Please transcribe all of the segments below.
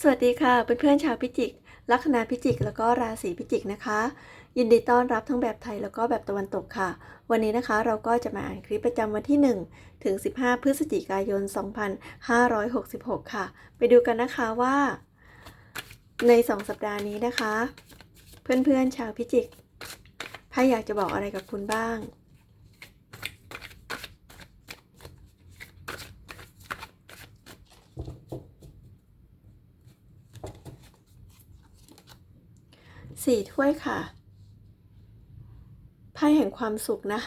สวัสดีค่ะเพื่อนๆชาวพิจิก ลัคนาพิจิก แล้วก็ราศีพิจิกนะคะ ยินดีต้อนรับทั้งแบบไทยแล้วก็แบบตะวันตกค่ะ วันนี้นะคะเราก็จะมาอ่านคลิปประจำวันที่ 1 ถึง 15 พฤศจิกายน 2566 ค่ะ ไปดูกันนะคะว่า ใน 2 สัปดาห์นี้นะคะ เพื่อนๆชาวพิจิกไพ่อยากจะบอกอะไรกับคุณบ้าง สี่ถ้วยค่ะ ไพ่แห่งความสุขนะ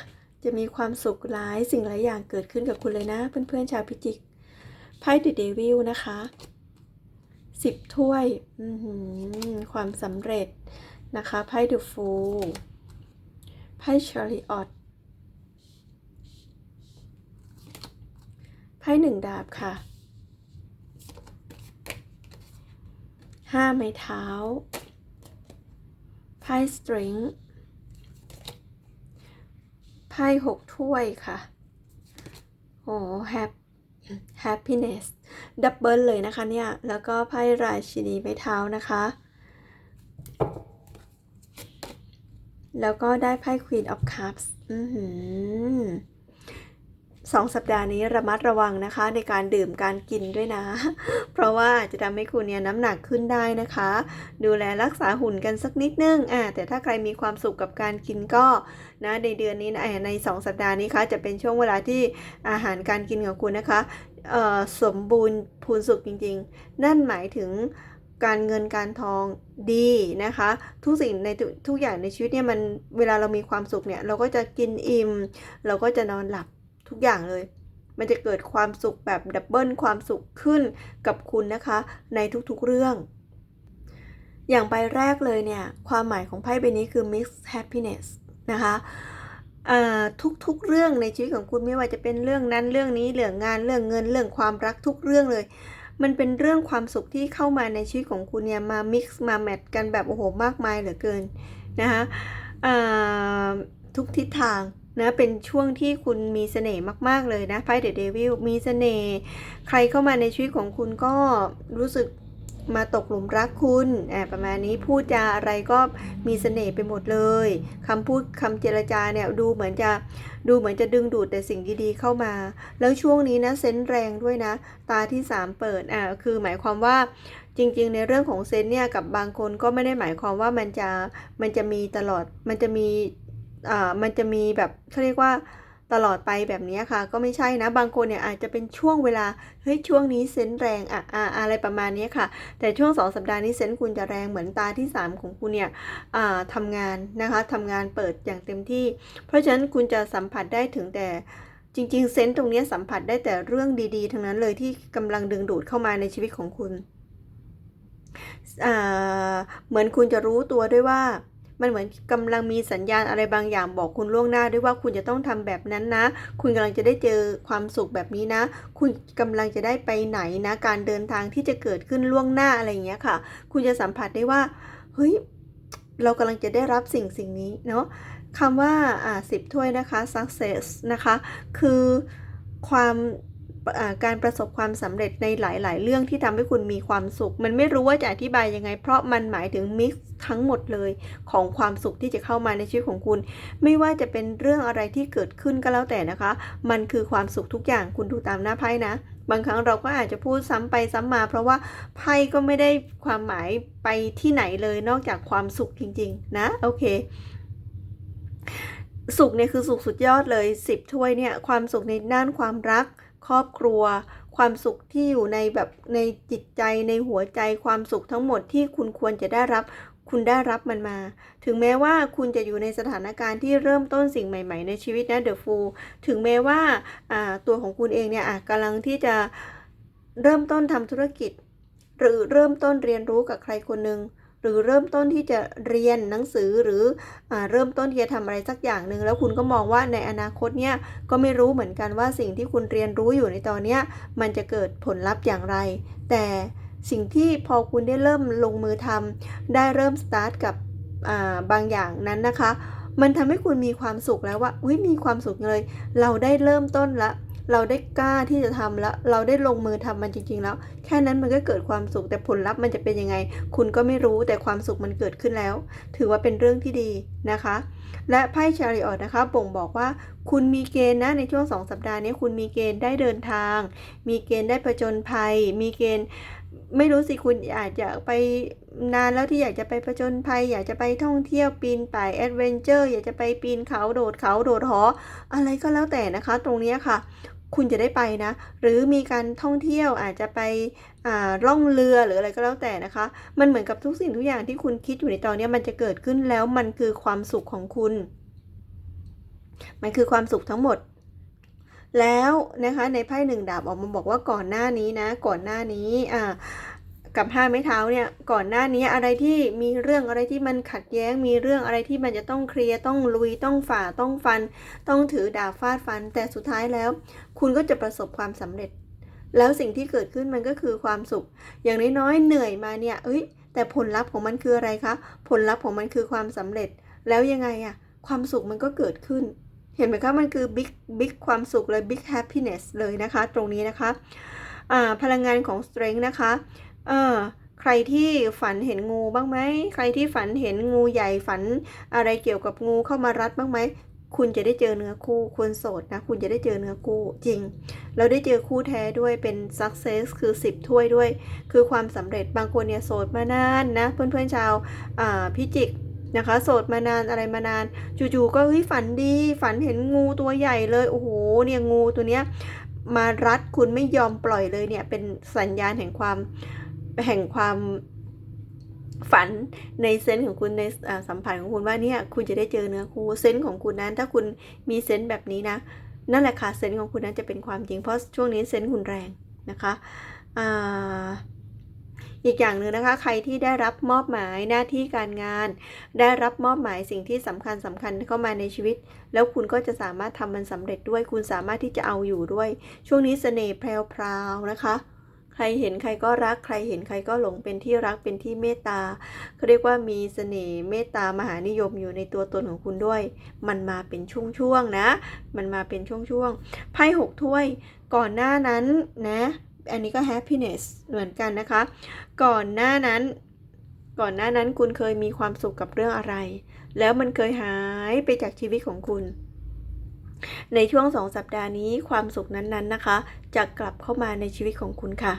จะมีความสุขหลายสิ่งหลายอย่างเกิดขึ้นกับคุณเลยนะ เพื่อนๆชาวพิจิก ไพ่ดิเดวิลนะคะสิบถ้วย ความสำเร็จนะคะ ไพ่เดอะฟูลไพ่ชาริออตไพ่หนึ่งดาบค่ะห้าไม้เท้า ไพ่สตริงไพ่หกถ้วยค่ะโอ้แฮป happiness ดับเบิลเลยนะคะเนี่ย แล้วก็ไพ่ราชินีไม้เท้านะคะ แล้วก็ได้ไพ่ Queen of Cups อือหือ สองสัปดาห์นี้ระมัดระวังนะคะ ในการดื่มการกินด้วยนะ เพราะว่าจะทำให้คุณเนี่ยน้ำหนักขึ้นได้นะคะ ดูแลรักษาหุ่นกันสักนิดนึงอ่าแต่ถ้าใครมีความสุขกับการกินก็นะในเดือนนี้นะเอ่อใน 2 สัปดาห์นี้คะจะเป็นช่วงเวลาที่อาหารการกินของคุณนะคะเอ่อสมบูรณ์พูนสุขจริงๆ นั่นหมายถึงการเงินการทองดีนะคะ ทุกสิ่งในทุกอย่างในชีวิตเนี่ยมันเวลาเรามีความสุขเนี่ยเราก็จะกินอิ่ม เราก็จะนอนหลับ ทุกอย่างเลย มันจะเกิดความสุขแบบดับเบิลความสุขขึ้นกับคุณนะคะ ในทุกๆเรื่อง อย่างใบแรกเลยเนี่ย ความหมายของไพ่ใบนี้คือ mixed happiness นะคะทุกๆเรื่องในชีวิตของคุณไม่ว่าจะเป็นเรื่องนั้นเรื่องนี้เรื่องงานเรื่องเงินเรื่องความรักทุกเรื่องเลย มันเป็นเรื่องความสุขที่เข้ามาในชีวิตของคุณเนี่ยมา mix มาแมทกันแบบโอ้โหมากมายเหลือเกินนะคะทุกทิศทาง นะเป็นช่วงที่คุณมีเสน่ห์มาก ๆ เลยนะไพ่เดอะเดวิลมีเสน่ห์ใครเข้ามาในชีวิตของคุณก็รู้สึกมาตกหลุมรักคุณอ่าประมาณนี้พูดจาอะไรก็มีเสน่ห์ไปหมดเลยคำพูดคำเจรจาเนี่ยดูเหมือนจะดูเหมือนจะดึงดูดแต่สิ่งดีๆเข้ามา แล้วช่วงนี้นะเซนส์แรงด้วยนะ ตาที่ 3 เปิดอ่าคือหมายความว่าจริง ๆ ในเรื่องของเซนส์เนี่ยกับบางคนก็ไม่ได้หมายความว่ามันจะมันจะมีตลอดมันจะมี มันจะมีแบบเขาเรียกว่าตลอดไปแบบนี้ค่ะ ก็ไม่ใช่นะ บางคนเนี่ยอาจจะเป็นช่วงเวลา เฮ้ย ช่วงนี้เซนแรงอะอ่าอะไรประมาณนี้ค่ะ แต่ช่วงสองสัปดาห์นี้เซนคุณจะแรงเหมือนตาที่ 3 ของคุณเนี่ยทำงานนะคะทำงานเปิดอย่างเต็มที่ เพราะฉะนั้นคุณจะสัมผัสได้ถึงแต่จริง ๆ เซนตรงนี้สัมผัสได้แต่เรื่องดีๆ ทั้งนั้นเลยที่กำลังดึงดูดเข้ามาในชีวิตของคุณ เหมือนคุณจะรู้ตัวด้วยว่า มันเหมือนกำลังมีสัญญาณอะไรบางอย่างบอกคุณล่วงหน้าด้วยว่าคุณจะต้องทำแบบนั้นนะ คุณกำลังจะได้เจอความสุขแบบนี้นะ คุณกำลังจะได้ไปไหนนะ การเดินทางที่จะเกิดขึ้นล่วงหน้าอะไรอย่างเงี้ยค่ะ คุณจะสัมผัสได้ว่า เฮ้ย เรากำลังจะได้รับสิ่งสิ่งนี้เนาะคำว่าอ่าสิบถ้วยนะคะ success นะคะ คือความ การประสบความสำเร็จในหลาย ๆ เรื่องที่ทำให้คุณมีความสุข มันไม่รู้ว่าจะอธิบายยังไง เพราะมันหมายถึงมิกซ์ทั้งหมดเลยของความสุขที่จะเข้ามาในชีวิตของคุณ ไม่ว่าจะเป็นเรื่องอะไรที่เกิดขึ้นก็แล้วแต่นะคะ มันคือความสุขทุกอย่างคุณดูตามหน้าไพ่นะบางครั้งเราก็อาจจะพูดซ้ำไปซ้ำมา เพราะว่าไพ่ก็ไม่ได้ความหมายไปที่ไหนเลยนอกจากความสุขจริง ๆ นะ โอเค สุขเนี่ยคือสุขสุดยอดเลยสิบถ้วยเนี่ย ความสุขในด้านความรัก ครอบครัว ความสุขที่อยู่ในแบบในจิตใจในหัวใจความสุขทั้งหมดที่คุณควรจะได้รับ คุณได้รับมันมา ถึงแม้ว่าคุณจะอยู่ในสถานการณ์ที่เริ่มต้นสิ่งใหม่ๆ ในชีวิตนะเดอะฟูถึงแม้ว่าตัวของคุณเองเนี่ยกำลังที่จะเริ่มต้นทำธุรกิจ หรือเริ่มต้นเรียนรู้กับใครคนหนึ่ง หรือเริ่มต้นที่จะเรียนหนังสือหรืออเริ่มต้นที่จะทำอะไรสักอย่างหนึ่งแล้วคุณก็มองว่าในอนาคตเนี่ยก็ไม่รู้เหมือนกันว่าสิ่งที่คุณเรียนรู้อยู่ในตอนเนี้มันจะเกิดผลลัพธ์อย่างไร แต่สิ่งที่พอคุณได้เริ่มลงมือทำได้เริ่มสตาร์ทกับบางอย่างนั้นนะคะ มันทำให้คุณมีความสุขแล้วว่าอุ้ยมีความสุขเลย เราได้เริ่มต้นละเราได้กล้าที่จะทำแล้ว เราได้ลงมือทำมันจริง ๆ แล้ว แค่นั้นมันก็เกิดความสุข แต่ผลลัพธ์มันจะเป็นยังไง คุณก็ไม่รู้แต่ความสุขมันเกิดขึ้นแล้ว ถือว่าเป็นเรื่องที่ดีนะคะ และไพ่ชาริออตนะคะบ่งบอกว่า คุณมีเกณฑ์นะในช่วงสองสัปดาห์นี้คุณมีเกณฑ์ได้เดินทาง มีเกณฑ์ได้ผจญภัย มีเกณฑ์ไม่รู้สิคุณอาจจะไปนานแล้วที่อยากจะไปผจญภัย อยากจะไปท่องเที่ยวปีนป่ายแอดเวนเจอร์อยากจะไปปีนเขาโดดเขาโดดหออะไรก็แล้วแต่นะคะ ตรงนี้ค่ะ คุณจะได้ไปนะ หรือมีการท่องเที่ยวอาจจะไปอ่าล่องเรือหรืออะไรก็แล้วแต่นะคะ มันเหมือนกับทุกสิ่งทุกอย่างที่คุณคิดอยู่ในตอนนี้มันจะเกิดขึ้นแล้วมันคือความสุขของคุณ มันคือความสุขทั้งหมด แล้วนะคะในไพ่หนึ่งดาบออกมาบอกว่าก่อนหน้านี้นะ ก่อนหน้านี้อ่า กับห้าไม้เท้าเนี่ยก่อนหน้านี้อะไรที่มีเรื่องอะไรที่มันขัดแย้ง มีเรื่องอะไรที่มันจะต้องเคลียร์ต้องลุยต้องฝ่าต้องฟัน ต้องถือดาบฟาดฟัน แต่สุดท้ายแล้ว คุณก็จะประสบความสำเร็จ แล้วสิ่งที่เกิดขึ้นมันก็คือความสุข อย่างน้อยๆเหนื่อยมาเนี่ยเอ้ยแต่ผลลัพธ์ของมันคืออะไรคะผลลัพธ์ของมันคือความสำเร็จ แล้วยังไงอะความสุขมันก็เกิดขึ้นเห็นไหมคะมันคือบิ๊กบิ๊กความสุขเลย big happiness เลยนะคะ ตรงนี้นะคะพลังงานของ strength นะคะ ออใครที่ฝันเห็นงูบ้างไหม ใครที่ฝันเห็นงูใหญ่ฝันอะไรเกี่ยวกับงูเข้ามารัดบ้างไหม คุณจะได้เจอเนื้อคู่คุณโสดนะ คุณจะได้เจอเนื้อคู่จริง เราได้เจอคู่แท้ด้วยเป็น success คือ 10 ถ้วยด้วย คือความสำเร็จบางคนเนี่ยโสดมานานนะ เพื่อนๆชาวอ่าพิจิกนะคะโสดมานานอะไรมานาน จู่ๆก็เฮ้ยฝันดี ฝันเห็นงูตัวใหญ่เลยโอ้โหเนี่ยงูตัวเนี้ยมารัดคุณไม่ยอมปล่อยเลยเนี่ยเป็นสัญญาณแห่งความ แห่งความฝันในเซนส์ของคุณในสัมผัสของคุณว่าเนี่ยคุณจะได้เจอเนื้อคู่เซนส์ของคุณนั้น ถ้าคุณมีเซนส์แบบนี้นะ นั่นแหละค่ะเซนส์ของคุณนั้นจะเป็นความจริงเพราะช่วงนี้เซนส์คุณแรงนะคะอีกอย่างหนึ่งนะคะ ใครที่ได้รับมอบหมายหน้าที่การงาน ได้รับมอบหมายสิ่งที่สำคัญสำคัญเข้ามาในชีวิต แล้วคุณก็จะสามารถทำมันสำเร็จด้วย คุณสามารถที่จะเอาอยู่ด้วย ช่วงนี้เสน่ห์แพรวๆนะคะ ใครเห็นใครก็รักใครเห็นใครก็หลงเป็นที่รักเป็นที่เมตตาเขาเรียกว่ามีเสน่ห์เมตตามหานิยมอยู่ในตัวตนของคุณด้วย มันมาเป็นช่วงๆนะ มันมาเป็นช่วงๆไพ่หกถ้วยก่อนหน้านั้นนะอันนี้ก็ happiness เหมือนกันนะคะ ก่อนหน้านั้น ก่อนหน้านั้นคุณเคยมีความสุขกับเรื่องอะไร แล้วมันเคยหายไปจากชีวิตของคุณ ในช่วงสองสัปดาห์นี้ความสุขนั้นๆนะคะ จะกลับเข้ามาในชีวิตของคุณค่ะ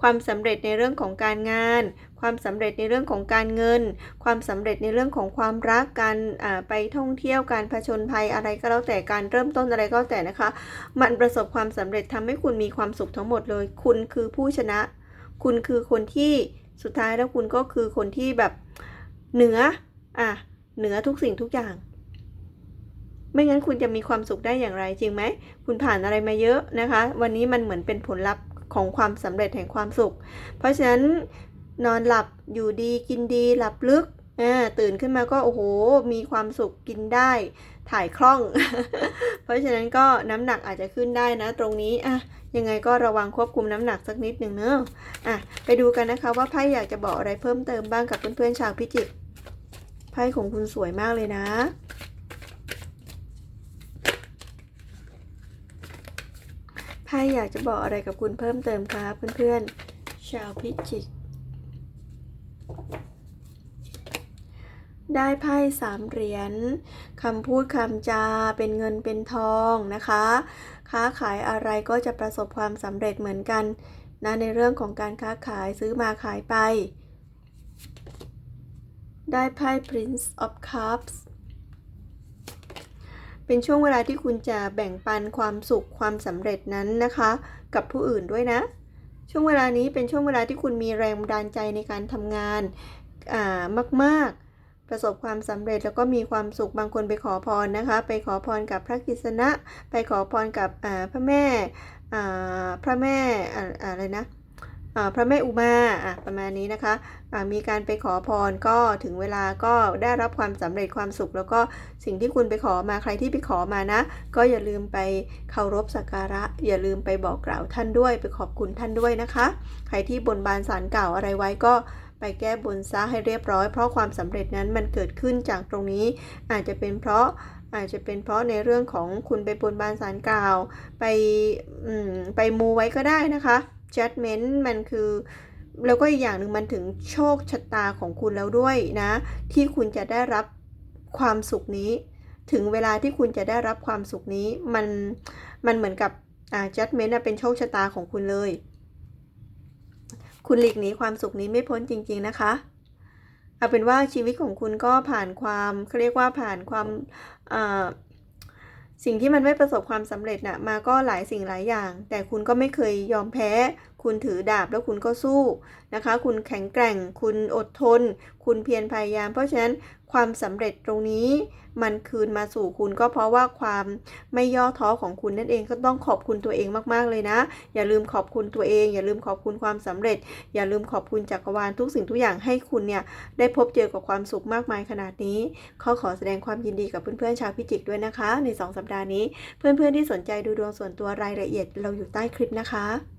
ความสำเร็จในเรื่องของการงาน ความสำเร็จในเรื่องของการเงิน ความสำเร็จในเรื่องของความรักการไปท่องเที่ยวการผจญภัยอะไรก็แล้วแต่การเริ่มต้นอะไรก็แล้วแต่นะคะ มันประสบความสำเร็จทำให้คุณมีความสุขทั้งหมดเลย คุณคือผู้ชนะ คุณคือคนที่สุดท้ายแล้วคุณก็คือคนที่แบบเหนืออะเหนือทุกสิ่งทุกอย่าง ไม่งั้นคุณจะมีความสุขได้อย่างไรจริงไหม คุณผ่านอะไรมาเยอะนะคะ วันนี้มันเหมือนเป็นผลลัพธ์ของความสำเร็จแห่งความสุข เพราะฉะนั้นนอนหลับอยู่ดีกินดีหลับลึกตื่นขึ้นมาก็โอ้โห มีความสุขกินได้ถ่ายคล่อง เพราะฉะนั้นก็น้ำหนักอาจจะขึ้นได้นะ ตรงนี้อะยังไงก็ระวังควบคุมน้ำหนักสักนิดหนึ่งเนอะอะไปดูกันนะคะว่าไพ่อยากจะบอกอะไรเพิ่มเติมบ้างกับเพื่อนๆชาวพิจิกไพ่ของคุณสวยมากเลยนะ ไพ่ อยากจะบอกอะไรกับคุณเพิ่มเติมครับเพื่อนๆ ชาวพิจิก ได้ไพ่สามเหรียญคำพูดคำจาเป็นเงินเป็นทองนะคะ ค้าขายอะไรก็จะประสบความสำเร็จเหมือนกันนะในเรื่องของการค้าขายซื้อมาขายไป ได้ไพ่ Prince of Cups เป็นช่วงเวลาที่คุณจะแบ่งปันความสุขความสำเร็จนั้นนะคะ กับผู้อื่นด้วยนะ ช่วงเวลานี้เป็นช่วงเวลาที่คุณมีแรงบันดาลใจในการทำงานอ่ามาก ๆ ประสบความสำเร็จแล้วก็มีความสุขบางคนไปขอพรนะคะ ไปขอพรกับพระกฤษณะ ไปขอพรกับอ่าพระแม่อ่าพระแม่อ่าอะไรนะ พระแม่อุมาประมาณนี้นะคะมีการไปขอพรก็ถึงเวลาก็ได้รับความสำเร็จความสุข แล้วก็สิ่งที่คุณไปขอมาใครที่ไปขอมานะ ก็อย่าลืมไปเคารพสักการะ อย่าลืมไปบอกกล่าวท่านด้วย ไปขอบคุณท่านด้วยนะคะ ใครที่บนบานสารกล่าวอะไรไว้ก็ไปแก้บนซะให้เรียบร้อย เพราะความสำเร็จนั้นมันเกิดขึ้นจากตรงนี้ อาจจะเป็นเพราะอาจจะเป็นเพราะในเรื่องของคุณไปบนบานสารกล่าว ไปไปมูไว้ก็ได้นะคะ judgment มันคือแล้วก็อีกอย่างหนึ่งมันถึงโชคชะตาของคุณแล้วด้วยนะ ที่คุณจะได้รับความสุขนี้ ถึงเวลาที่คุณจะได้รับความสุขนี้ มันมันเหมือนกับอ่า judgment อะเป็นโชคชะตาของคุณเลย คุณหลีกหนีความสุขนี้ไม่พ้นจริง ๆนะคะเอาเป็นว่าชีวิตของคุณก็ผ่านความเขาเรียกว่าผ่านความอ่า สิ่งที่มันไม่ประสบความสำเร็จน่ะมาก็หลายสิ่งหลายอย่าง แต่คุณก็ไม่เคยยอมแพ้ คุณถือดาบแล้วคุณก็สู้นะคะ คุณแข็งแกร่ง คุณอดทน คุณเพียรพยายาม เพราะฉะนั้นความสำเร็จตรงนี้มันคืนมาสู่คุณก็เพราะว่าความไม่ย่อท้อของคุณนั่นเองก็ต้องขอบคุณตัวเองมากๆเลยนะ อย่าลืมขอบคุณตัวเอง อย่าลืมขอบคุณความสำเร็จ อย่าลืมขอบคุณจักรวาลทุกสิ่งทุกอย่างให้คุณเนี่ยได้พบเจอกับความสุขมากมายขนาดนี้ขอขอแสดงความยินดีกับเพื่อนๆชาวพิจิกด้วยนะคะ ใน 2 สัปดาห์นี้ เพื่อนๆที่สนใจดูดวงส่วนตัวรายละเอียดเราอยู่ใต้คลิปนะคะ